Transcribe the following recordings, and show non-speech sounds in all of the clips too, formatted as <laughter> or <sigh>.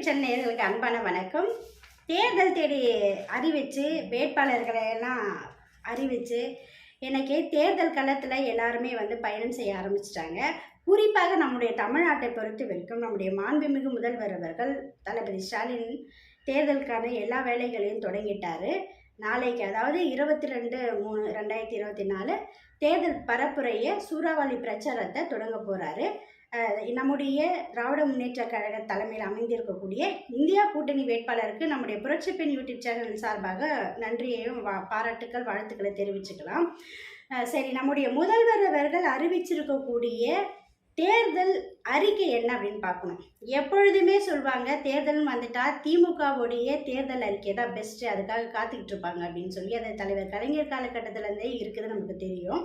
YouTube நேர்களுக்கு அன்பான வணக்கம். தேர்தல் தேடி அறிவித்து வேட்பாளர்களை எல்லாம் அறிவித்து எனக்கு தேர்தல் களத்தில் எல்லாருமே வந்து பயணம் செய்ய ஆரம்பிச்சிட்டாங்க. குறிப்பாக நம்முடைய தமிழ்நாட்டை பொறுத்த வரைக்கும் நம்முடைய மாண்புமிகு முதல்வர் அவர்கள் தளபதி ஸ்டாலின் தேர்தலுக்கான எல்லா வேலைகளையும் தொடங்கிட்டார். நாளைக்கு அதாவது இருபத்தி ரெண்டு மூணு ரெண்டாயிரத்தி இருபத்தி நாலு தேர்தல் பரப்புரையை சூறாவளி பிரச்சாரத்தை தொடங்க போகிறாரு நம்முடைய திராவிட முன்னேற்ற கழக தலைமையில் அமைந்திருக்கக்கூடிய இந்தியா கூட்டணி வேட்பாளருக்கு நம்முடைய புரட்சி பெண் யூடியூப் சேனல் சார்பாக நன்றியையும் வா பாராட்டுக்கள் வாழ்த்துக்களை தெரிவிச்சுக்கலாம். சரி நம்முடைய முதல்வர் அவர்கள் அறிவிச்சிருக்கக்கூடிய தேர்தல் அறிக்கை என்ன அப்படின்னு பார்க்கணும். எப்பொழுதுமே சொல்லுவாங்க தேர்தல் வந்துட்டா திமுகவுடைய தேர்தல் அறிக்கை தான் பெஸ்ட்டு அதுக்காக காத்துக்கிட்டு இருப்பாங்க அப்படின்னு சொல்லி அது தலைவர் கலைஞர் காலகட்டத்திலேருந்தே இருக்குது நமக்கு தெரியும்.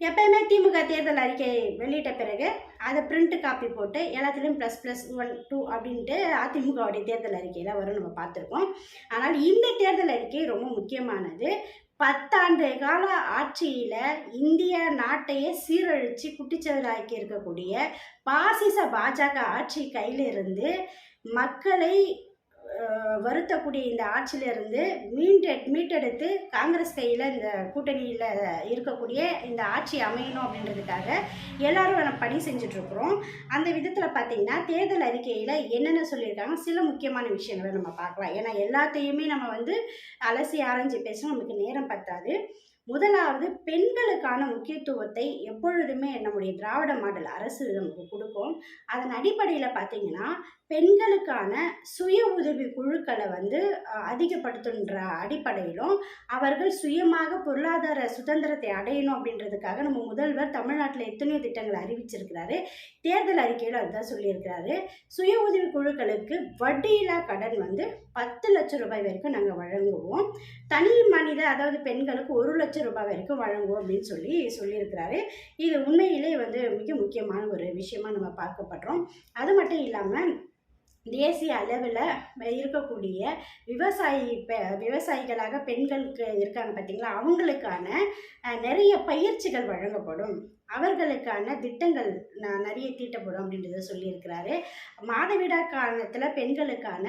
எப்பயுமே திமுக தேர்தல் அறிக்கை வெளியிட்ட பிறகு அதை பிரிண்ட் காப்பி போட்டு எல்லாத்துலேயும் ப்ளஸ் ப்ளஸ் ஒன் டூ அப்படின்ட்டு அதிமுகவுடைய தேர்தல் அறிக்கையில் வரும் நம்ம பார்த்துருக்கோம். ஆனால் இந்த தேர்தல் அறிக்கை ரொம்ப முக்கியமானது. பத்தாண்டு கால ஆட்சியில் இந்திய நாட்டையே சீரழித்து குட்டிச்சவராக்கி இருக்கக்கூடிய பாசிச பாஜக ஆட்சி கையிலிருந்து மக்களை வருத்தக்கூடிய இந்த ஆட்சியிலிருந்து மீண்டு மீட்டெடுத்து காங்கிரஸ் கையில் இந்த கூட்டணியில் இருக்கக்கூடிய இந்த ஆட்சி அமையணும் அப்படின்றதுக்காக எல்லாரும் நம்ம பணி செஞ்சுட்ருக்குறோம். அந்த விதத்தில் பார்த்திங்கன்னா தேர்தல் அறிக்கையில் என்னென்ன சொல்லியிருக்காங்க? சில முக்கியமான விஷயங்களை நம்ம பார்க்கலாம். ஏன்னா எல்லாத்தையுமே நம்ம வந்து அலசி ஆராய்ஞ்சு பேசணும் நமக்கு நேரம் பத்தாது. முதலாவது பெண்களுக்கான முக்கியத்துவத்தை எப்பொழுதுமே நம்முடைய திராவிட மாடல் அரசு நமக்கு கொடுக்கும். அதன் அடிப்படையில் பார்த்தீங்கன்னா பெண்களுக்கான சுய உதவி குழுக்களை வந்து அதிகப்படுத்துன்ற அடிப்படையிலும் அவர்கள் சுயமாக பொருளாதார சுதந்திரத்தை அடையணும் அப்படின்றதுக்காக நம்ம முதல்வர் தமிழ்நாட்டில் எத்தனையோ திட்டங்களை அறிவிச்சிருக்கிறாரு. தேர்தல் அறிக்கையில் அதுதான் சொல்லியிருக்கிறாரு. சுய உதவி குழுக்களுக்கு வட்டியில்லா கடன் வந்து பத்து லட்சம் ரூபாய் வரைக்கும் நாங்கள் வழங்குவோம். தனி மனித அதாவது பெண்களுக்கு ஒரு லட்சம் ரூபாய் வரைக்கும் வழங்குவோம் அப்படின்னு சொல்லி சொல்லியிருக்கிறாரு. இது உண்மையிலே வந்து மிக முக்கியமான ஒரு விஷயமா நம்ம பார்க்கப்படுறோம். அது மட்டும் இல்லாமல் தேசிய அளவில் இருக்கக்கூடிய விவசாயி பெ விவசாயிகளாக பெண்களுக்கு இருக்காங்க பார்த்தீங்களா அவங்களுக்கான நிறைய பயிற்சிகள் வழங்கப்படும். அவர்களுக்கான திட்டங்கள் நான் நிறைய தீட்டப்படும் அப்படின்றத சொல்லியிருக்கிறாரு. மாதவிடா காலத்தில் பெண்களுக்கான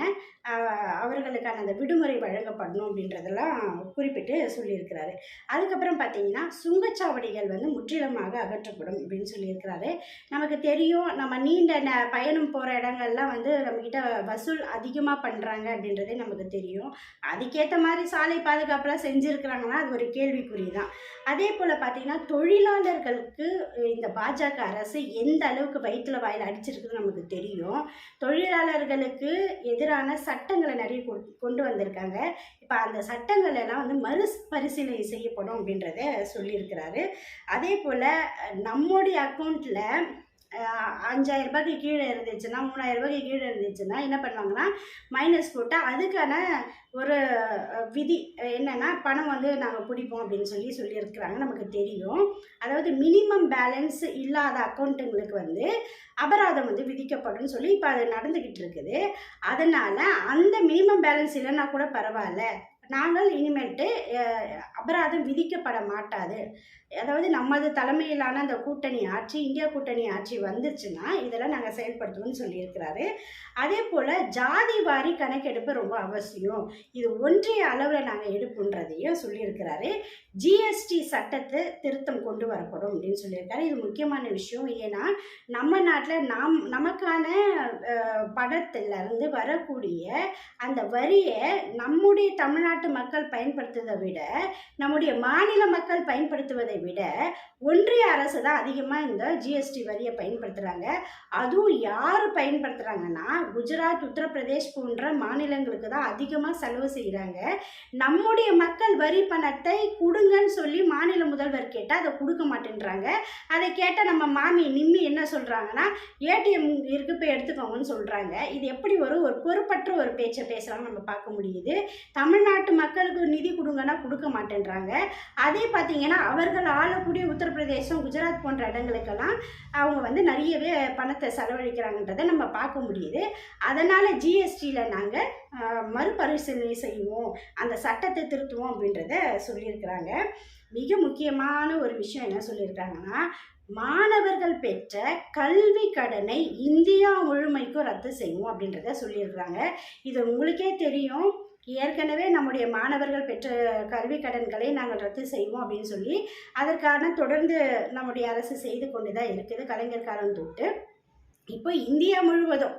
அவர்களுக்கான அந்த விடுமுறை வழங்கப்படணும் அப்படின்றதெல்லாம் குறிப்பிட்டு சொல்லியிருக்கிறாரு. அதுக்கப்புறம் பார்த்தீங்கன்னா சுங்கச்சாவடிகள் வந்து முற்றிலுமாக அகற்றப்படும் அப்படின்னு சொல்லியிருக்கிறாரு. நமக்கு தெரியும் நம்ம நீண்ட ந பயணம் போகிற இடங்கள்லாம் வந்து நம்மக்கிட்ட வசூல் அதிகமாக பண்ணுறாங்க அப்படின்றதே நமக்கு தெரியும். அதுக்கேற்ற மாதிரி சாலை பாதுகாப்பெல்லாம் செஞ்சுருக்கிறாங்கன்னா அது ஒரு கேள்விக்குறி தான். அதே போல் பார்த்தீங்கன்னா தொழிலாளர்களுக்கு இந்த பாஜக அரசு எந்த அளவுக்கு வயிற்றுல வாயில் அடிச்சிருக்குன்னு நமக்கு தெரியும். தொழிலாளர்களுக்கு எதிரான சட்டங்களை நிறைய கொ- கொண்டு வந்திருக்காங்க. இப்போ அந்த சட்டங்கள் எல்லாம் வந்து மறுபரிசீலனை செய்யப்படும் அப்படின்றத சொல்லியிருக்கிறாரு. அதே போல் நம்முடைய அக்கௌண்ட்டில் அஞ்சாயிரம் ரூபாய்க்கு கீழே இருந்துச்சுன்னா மூணாயிரம் ரூபாய்க்கு கீழே இருந்துச்சுன்னா என்ன பண்ணுவாங்கன்னா மைனஸ் போட்டால் அதுக்கான ஒரு விதி என்னென்னா பணம் வந்து நாங்கள் பிடிப்போம் அப்படின்னு சொல்லி சொல்லியிருக்கிறாங்க நமக்கு தெரியும். அதாவது மினிமம் பேலன்ஸ் இல்லாத அக்கௌண்ட்டுங்களுக்கு வந்து அபராதம் வந்து விதிக்கப்படும் சொல்லி இப்போ அது நடந்துக்கிட்டு இருக்குது. அதனால் அந்த மினிமம் பேலன்ஸ் இல்லைன்னா கூட பரவாயில்ல. நாங்கள் இனிமேட்டு அபராதம் விதிக்கப்பட மாட்டாது. அதாவது நமது தலைமையிலான அந்த கூட்டணி ஆட்சி இந்தியா கூட்டணி ஆட்சி வந்துச்சுன்னா இதெல்லாம் நாங்கள் செயல்படுத்துவோம்னு சொல்லியிருக்கிறாரு. அதே போல் ஜாதி வாரி கணக்கெடுப்பு ரொம்ப அவசியம். இது ஒன்றிய அளவில் நாங்கள் எடுப்புன்றதையும் சொல்லியிருக்கிறாரு. ஜிஎஸ்டி சட்டத்தை திருத்தம் கொண்டு வரப்படும் அப்படின்னு சொல்லியிருக்காரு. இது முக்கியமான விஷயம். ஏன்னா நம்ம நாட்டில் நாம் நமக்கான அஹ், படத்திலிருந்து வரக்கூடிய அந்த வரியை நம்முடைய தமிழ்நாட்டு மக்கள் பயன்படுத்துவதை விட நம்முடைய மாநில மக்கள் பயன்படுத்துவதை விட ஒன்றிய அரசு தான் அதிகமாக இந்த ஜிஎஸ்டி வரியை பயன்படுத்துகிறாங்க அதுவும் யார் பயன்படுத்துகிறாங்கன்னா குஜராத் உத்தரப்பிரதேஷ் போன்ற மாநிலங்களுக்கு தான் அதிகமாக செலவு செய்கிறாங்க நம்முடைய மக்கள் வரி பணத்தை கொடுங்கன்னு சொல்லி மாநில முதல்வர் கேட்டால் அதை கொடுக்க மாட்டேன்றாங்க. அதை கேட்டால் நம்ம மாமி நிம்மி என்ன சொல்கிறாங்கன்னா ஏடிஎம் இருக்கு போய் எடுத்துக்கோங்கன்னு சொல்கிறாங்க இது எப்படி ஒரு ஒரு பொறுப்பற்ற ஒரு பேச்சை பேசுகிறாங்க நம்ம பார்க்க முடியுது. தமிழ்நாட்டு மக்களுக்கு நிதி கொடுங்கன்னா கொடுக்க மாட்டேன்றாங்க. அதே பார்த்தீங்கன்னா அவர்கள் ஆளக்கூடிய உத்தரப்பிரதேசம் குஜராத் போன்ற இடங்களுக்கெல்லாம் அவங்க வந்து நிறையவே பணத்தை செலவழிக்கிறாங்கன்றதை நம்ம பார்க்க முடியுது. அதனால் ஜிஎஸ்டியில் நாங்கள் மறுபரிசீலனை செய்வோம். அந்த சட்டத்தை திருத்துவோம் அப்படின்றத சொல்லியிருக்கிறாங்க. மிக முக்கியமான ஒரு விஷயம் என்ன சொல்லியிருக்காங்கன்னா மாணவர்கள் பெற்ற கல்வி கடனை இந்தியா முழுமைக்கும் ரத்து செய்வோம் அப்படின்றத சொல்லியிருக்கிறாங்க. இது உங்களுக்கே தெரியும். ஏற்கனவே நம்முடைய மாணவர்கள் பெற்ற கல்வி கடன்களை நாங்கள் ரத்து செய்வோம் அப்படின்னு சொல்லி அதற்கான தொடர்ந்து நம்முடைய அரசு செய்து கொண்டு தான் இருக்குது. கலைஞர் காலம் தொட்டு. இப்போ இந்தியா முழுவதும்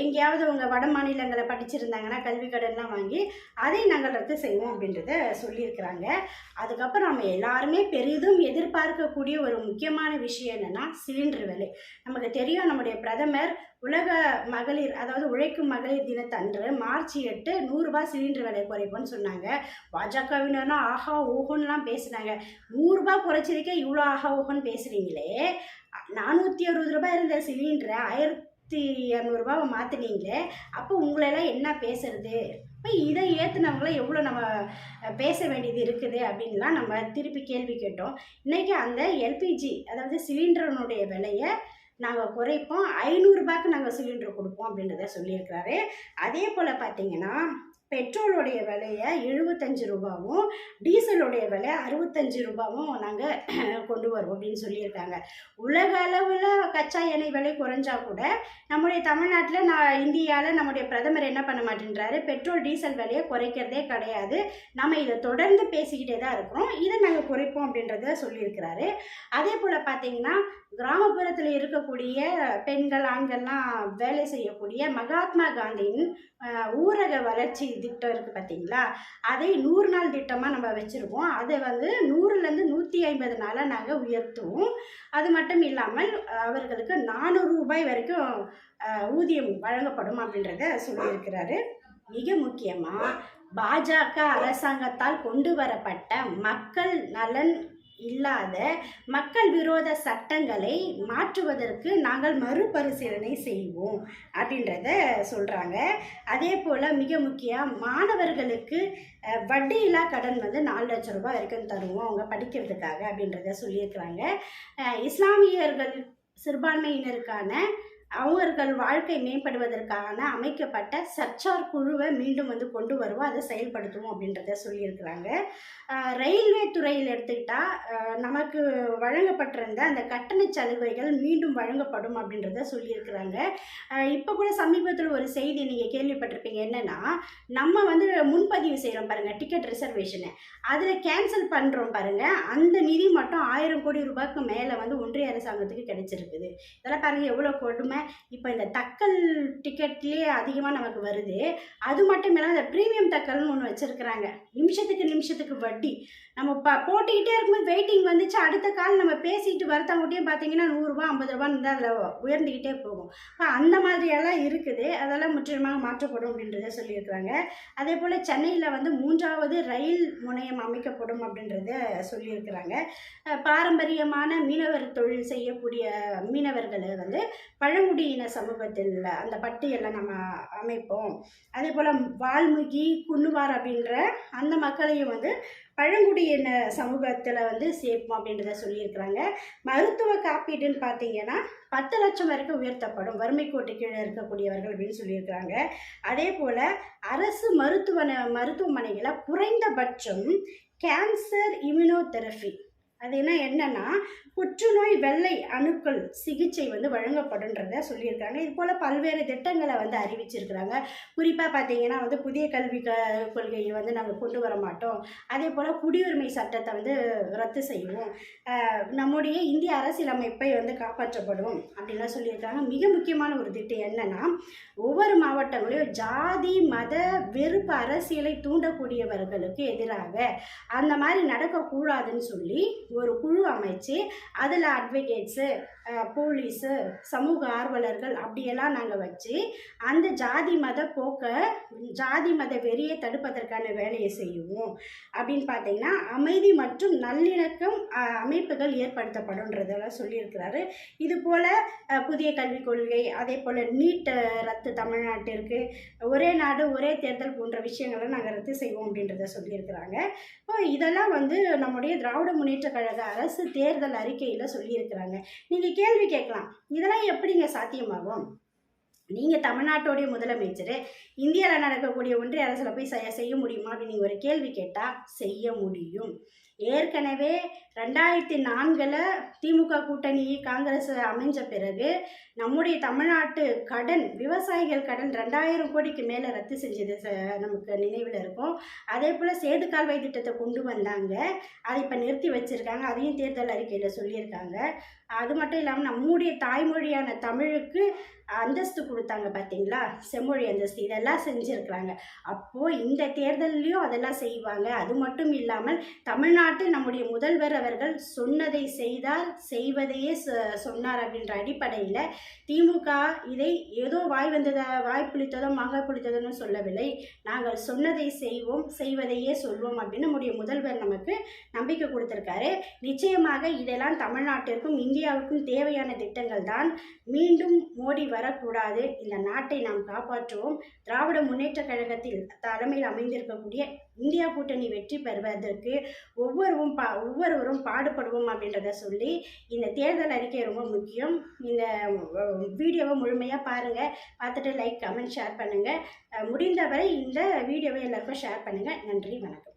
எங்கேயாவது உங்கள் வட மாநிலங்களை படிச்சிருந்தாங்கன்னா கல்வி கடன்லாம் வாங்கி அதை நாங்கள் ரத்து செய்வோம் அப்படின்றத சொல்லியிருக்கிறாங்க. அதுக்கப்புறம் நம்ம எல்லாருமே பெரிதும் எதிர்பார்க்கக்கூடிய ஒரு முக்கியமான விஷயம் என்னென்னா சிலிண்டர் விலை. நமக்கு தெரியும் நம்முடைய பிரதமர் உலக மகளிர் அதாவது உழைக்கும் மகளிர் தினத்தன்று மார்ச் எட்டு நூறுரூபா சிலிண்டர் விலை குறைப்போன்னு சொன்னாங்க. பாஜகவினர்னா ஆஹா ஊஹோன்னுலாம் பேசினாங்க. நூறுரூபா குறைச்சிருக்கே இவ்வளோ ஆஹா ஓஹோன்னு பேசுகிறீங்களே நானூற்றி அறுபது ரூபாய் இருந்த சிலிண்டரை ஆயிரத்தி இரநூறுபாவை மாற்றினீங்களே அப்போ உங்களெல்லாம் என்ன பேசுறது? இப்போ இதை ஏற்றுனவங்கள எவ்வளோ நம்ம பேச வேண்டியது இருக்குது அப்படின்லாம் நம்ம திருப்பி கேள்வி கேட்டோம். இன்றைக்கி அந்த எல்பிஜி அதாவது சிலிண்டரனுடைய விலையை நாங்கள் குறைப்போம். ஐநூறுரூபாய்க்கு நாங்கள் சிலிண்டர் கொடுப்போம் அப்படின்றத சொல்லியிருக்கிறாரு. அதே போல் பார்த்தீங்கன்னா பெட்ரோலுடைய விலையை எழுபத்தஞ்சு ரூபாவும் டீசலுடைய விலை அறுபத்தஞ்சு ரூபாவும் நாங்கள் <clears throat> கொண்டு வருவோம் அப்படின்னு சொல்லியிருக்காங்க. உலக அளவில் கச்சா எண்ணெய் விலை குறைஞ்சா கூட நம்முடைய தமிழ்நாட்டில் நான் இந்தியாவில் நம்முடைய பிரதமர் என்ன பண்ண மாட்டேன்றாரு? பெட்ரோல் டீசல் விலையை குறைக்கிறதே கிடையாது. நம்ம இதை தொடர்ந்து பேசிக்கிட்டே தான் இருக்கிறோம். இதை நாங்கள் குறைப்போம் அப்படின்றத சொல்லியிருக்கிறாரு. அதே போல் பார்த்தீங்கன்னா கிராமப்புறத்தில் இருக்கக்கூடிய பெண்கள் ஆண்கள்லாம் வேலை செய்யக்கூடிய மகாத்மா காந்தியின் ஊரக வளர்ச்சி திட்டம் இருக்குது பார்த்தீங்களா அதை நூறு நாள் திட்டமாக நம்ம வச்சுருக்கோம் அதை வந்து நூறுலேருந்து நூற்றி ஐம்பது நாளாக நாங்கள் உயர்த்துவோம். அது மட்டும் இல்லாமல் அவர்களுக்கு நானூறு ரூபாய் வரைக்கும் ஊதியம் வழங்கப்படும் அப்படின்றத சொல்லியிருக்கிறாரு. மிக முக்கியமாக பாஜக அரசாங்கத்தால் கொண்டு வரப்பட்ட மக்கள் நலன் இல்லாத மக்கள் விரோத சட்டங்களை மாற்றுவதற்கு நாங்கள் மறுபரிசீலனை செய்வோம் அப்படின்றத சொல்கிறாங்க அதே போல் மிக முக்கியம் மாணவர்களுக்கு வட்டியில்லா கடன் வந்து நாலு லட்சம் ரூபாய் வரைக்கும் தருவோம் அவங்க படிக்கிறதுக்காக அப்படின்றத சொல்லியிருக்கிறாங்க. இஸ்லாமியர்கள் சிறுபான்மையினருக்கான அவர்கள் வாழ்க்கை மேம்படுவதற்கான அமைக்கப்பட்ட சர்ச்சார் குழுவை மீண்டும் வந்து கொண்டு வருவோம். அதை செயல்படுத்துவோம் அப்படின்றத சொல்லியிருக்கிறாங்க. ரயில்வே துறையில் எடுத்துக்கிட்டால் நமக்கு வழங்கப்பட்டிருந்த அந்த கட்டண சலுகைகள் மீண்டும் வழங்கப்படும் அப்படின்றத சொல்லியிருக்கிறாங்க. இப்போ கூட சமீபத்தில் ஒரு செய்தி நீங்கள் கேள்விப்பட்டிருப்பீங்க. என்னென்னா நம்ம வந்து முன்பதிவு செய்கிறோம் பாருங்கள் டிக்கெட் ரிசர்வேஷனை அதில் கேன்சல் பண்ணுறோம் பாருங்கள் அந்த நிதி மட்டும் ஆயிரம் கோடி ரூபாய்க்கு மேலே வந்து ஒன்றிய அரசாங்கத்துக்கு கிடைச்சிருக்குது. இதெல்லாம் பாருங்கள் எவ்வளோ கொடுமை. இப்போ இந்த தக்கல் டிக்கெட்லேயே அதிகமாக நமக்கு வருது. அது மட்டும் இல்லாமல் இந்த ப்ரீமியம் தக்கல்னு ஒன்று வச்சுருக்குறாங்க. நிமிஷத்துக்கு நிமிஷத்துக்கு வட்டி. நம்ம ப போட்டுக்கிட்டே இருக்கும்போது வெயிட்டிங் வந்துச்சு அடுத்த கால் நம்ம பேசிட்டு வரத்தவங்ககிட்டயும் பார்த்தீங்கன்னா நூறுரூவா ஐம்பது ரூபான்னு தான் அதில் உயர்ந்துக்கிட்டே போகும். இப்போ அந்த மாதிரியெல்லாம் இருக்குது. அதெல்லாம் முற்றிலுமாக மாற்றப்படும் அப்படின்றத சொல்லியிருக்கிறாங்க. அதே போல் சென்னையில் வந்து மூன்றாவது ரயில் முனையம் அமைக்கப்படும் அப்படின்றத சொல்லியிருக்கிறாங்க. பாரம்பரியமான மீனவர் தொழில் செய்யக்கூடிய மீனவர்களை வந்து பழங்குடியின சமூகத்தில் அந்த பட்டியலை நம்ம அமைப்போம். அதே போல் வால்முகி குன்னுவார் அப்படின்ற அந்த மக்களையும் வந்து பழங்குடி என்ன சமூகத்தில் வந்து சேர்ப்போம் அப்படின்றத சொல்லியிருக்கிறாங்க. மருத்துவ காப்பீடுன்னு பார்த்தீங்கன்னா பத்து லட்சம் வரைக்கும் உயர்த்தப்படும். வறுமை கோட்டு கீழே இருக்கக்கூடியவர்கள் அப்படின்னு சொல்லியிருக்கிறாங்க. அதே போல் அரசு மருத்துவ மருத்துவமனைகளில் குறைந்தபட்சம் கேன்சர் இம்யூனோதெரபி அது என்ன என்னன்னா புற்றுநோய் வெள்ளை அணுக்கள் சிகிச்சை வந்து வழங்கப்படுன்றத சொல்லியிருக்காங்க. இது போல் பல்வேறு திட்டங்களை வந்து அறிவிச்சிருக்கிறாங்க. குறிப்பாக பார்த்தீங்கன்னா வந்து புதிய கல்வி க கொள்கையை வந்து நாங்கள் கொண்டு வர மாட்டோம். அதே போல் குடியுரிமை சட்டத்தை வந்து ரத்து செய்வோம் நம்முடைய இந்திய அரசியலமைப்பை வந்து காப்பாற்றப்படும் அப்படின்லாம் சொல்லியிருக்காங்க. மிக முக்கியமான ஒரு திட்டம் என்னன்னா ஒவ்வொரு மாவட்டங்களையும் ஜாதி மத வெறுப்பு அரசியலை தூண்டக்கூடியவர்களுக்கு எதிராக அந்த மாதிரி நடக்கக்கூடாதுன்னு சொல்லி ஒரு குழு அமைச்சு அதில் அட்வொகேட்ஸு போலீஸு சமூக ஆர்வலர்கள் அப்படியெல்லாம் நாங்கள் வச்சு அந்த ஜாதி மத போக்கை ஜாதி மத வெறியை தடுப்பதற்கான வேலையை செய்வோம். அப்படின்னு பார்த்தீங்கன்னா அமைதி மற்றும் நல்லிணக்கம் அமைப்புகள் ஏற்படுத்தப்படும்ன்றதெல்லாம் சொல்லியிருக்கிறாரு. இது போல் புதிய கல்விக் கொள்கை அதே போல் நீட் ரத்து தமிழ்நாட்டிற்கு ஒரே நாடு ஒரே தேர்தல் போன்ற விஷயங்களை நாங்கள் ரத்து செய்வோம் அப்படின்றத சொல்லியிருக்கிறாங்க. இப்போ இதெல்லாம் வந்து நம்முடைய திராவிட முன்னேற்ற கழக அரசு தேர்தல் அறிக்கையில் சொல்லியிருக்கிறாங்க. நீங்கள் கேள்வி கேட்கலாம். இதெல்லாம் எப்படிங்க சாத்தியமாகும்? நீங்கள் தமிழ்நாட்டோடைய முதலமைச்சர் இந்தியாவில் நடக்கக்கூடிய ஒன்றிய அரசில் போய் செய்ய செய்ய முடியுமா அப்படின்னு நீங்கள் ஒரு கேள்வி கேட்டால் செய்ய முடியும். ஏற்கனவே ரெண்டாயிரத்தி நான்கில் திமுக கூட்டணி காங்கிரஸ் அமைஞ்ச பிறகு நம்முடைய தமிழ்நாட்டு கடன் விவசாயிகள் கடன் ரெண்டாயிரம் கோடிக்கு மேலே ரத்து செஞ்சது ச- நமக்கு நினைவில் இருக்கும். அதே போல் சேது கால்வாய் திட்டத்தை கொண்டு வந்தாங்க. அதை இப்போ நிறுத்தி வச்சுருக்காங்க. அதையும் தேர்தல் அறிக்கையில் சொல்லியிருக்காங்க. அது மட்டும் இல்லாமல் நம்முடைய தாய்மொழியான தமிழுக்கு அந்தஸ்து கொடுத்தாங்க பார்த்தீங்களா செம்மொழி அந்தஸ்து. இதெல்லாம் செஞ்சுருக்குறாங்க. அப்போது இந்த தேர்தல்லையும் அதெல்லாம் செய்வாங்க. அது மட்டும் இல்லாமல் தமிழ்நாட்டில் நம்முடைய முதல்வர் அவர்கள் சொன்னதை செய்தார் செய்வதையே சொ- சொன்னார் அப்படின்ற அடிப்படையில் திமுக இதை ஏதோ வாய் வந்ததா வாய் புளித்ததோ மக புளித்ததோன்னு சொல்லவில்லை. நாங்கள் சொன்னதை செய்வோம் செய்வதையே சொல்வோம் அப்படின்னு நம்முடைய முதல்வர் நமக்கு நம்பிக்கை கொடுத்துருக்காரு. நிச்சயமாக இதெல்லாம் தமிழ்நாட்டிற்கும் இந்தியாவுக்கும் தேவையான திட்டங்கள் தான் மீண்டும் மோடி வரக்கூடாது. இந்த நாட்டை நாம் காப்பாற்றுவோம். திராவிட முன்னேற்ற கழகத்தில் தலைமையில் அமைந்திருக்கக்கூடிய இந்தியா கூட்டணி வெற்றி பெறுவதற்கு ஒவ்வொருவரும் பா ஒவ்வொருவரும் பாடுபடுவோம் அப்படின்றத சொல்லி இந்த தேர்தல் அறிக்கை ரொம்ப முக்கியம். இந்த வீடியோவை முழுமையாக பாருங்கள் பார்த்துட்டு லைக் கமெண்ட் ஷேர் பண்ணுங்கள் முடிந்தவரை இந்த வீடியோவை எல்லாருக்கும் ஷேர் பண்ணுங்கள் நன்றி வணக்கம்.